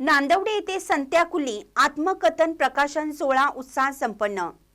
नांदवडे येथे संत्याकुली आत्मकथन प्रकाशन सोहळा उत्साह संपन्न.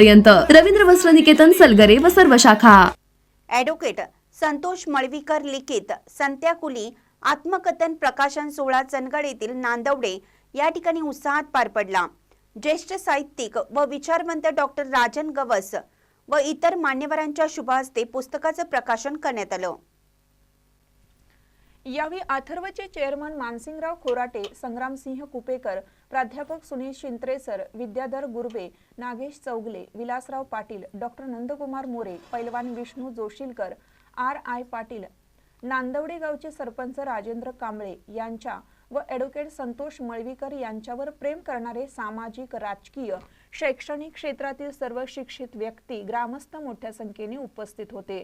पर्यंत रवींद्र वस्त्र निकेतन सलगरे व सर्व शाखा. ॲडव्होकेट संतोष मळवीकर लिखित संत्याकुली आत्मकथन प्रकाशन सोहळा चंदगड येथील नांदवडे या ठिकाणी उत्साहात पार पडला. ज्येष्ठ साहित्यिक व विचारवंत डॉक्टर राजन गवस व इतर मान्यवरांच्या शुभ हस्ते पुस्तकाचं प्रकाशन करण्यात आलं. यावेळी अथर्वचे चेअरमन मानसिंगराव खोराटे संग्रामसिंह कुपेकर प्राध्यापक सुनील शिंत्रेसर विद्याधर गुर्वे नागेश चौगले विलासराव पाटील डॉक्टर नंदकुमार मोरे पैलवान विष्णू जोशीलकर आर आय पाटील नांदवडे गावचे सरपंच राजेंद्र कांबळे यांच्या व ॲडव्होकेट संतोष मळवीकर यांच्यावर प्रेम करणारे सामाजिक राजकीय शैक्षणिक क्षेत्रातील सर्व शिक्षित व्यक्ती ग्रामस्थ मोठ्या संख्येने उपस्थित होते.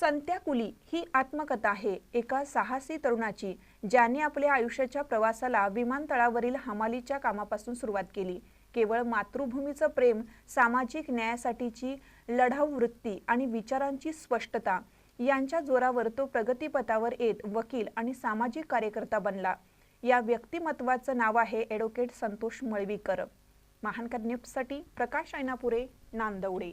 संत्याकुली ही आत्मकथा आहे. एका साहसी तरुणाची ज्याने आपल्या आयुष्याच्या प्रवासाला विमानतळावरील हमालीच्या कामापासून सुरुवात केली. केवळ मातृभूमीचं प्रेम सामाजिक न्यायासाठीची लढाऊ वृत्ती आणि विचारांची स्पष्टता यांच्या जोरावर तो प्रगतीपथावर येत वकील आणि सामाजिक कार्यकर्ता बनला. या व्यक्तिमत्वाचं नाव आहे ॲडव्होकेट संतोष मळवीकर. महानकर न्यूजसाठी प्रकाश ऐनापुरे नांदवडे.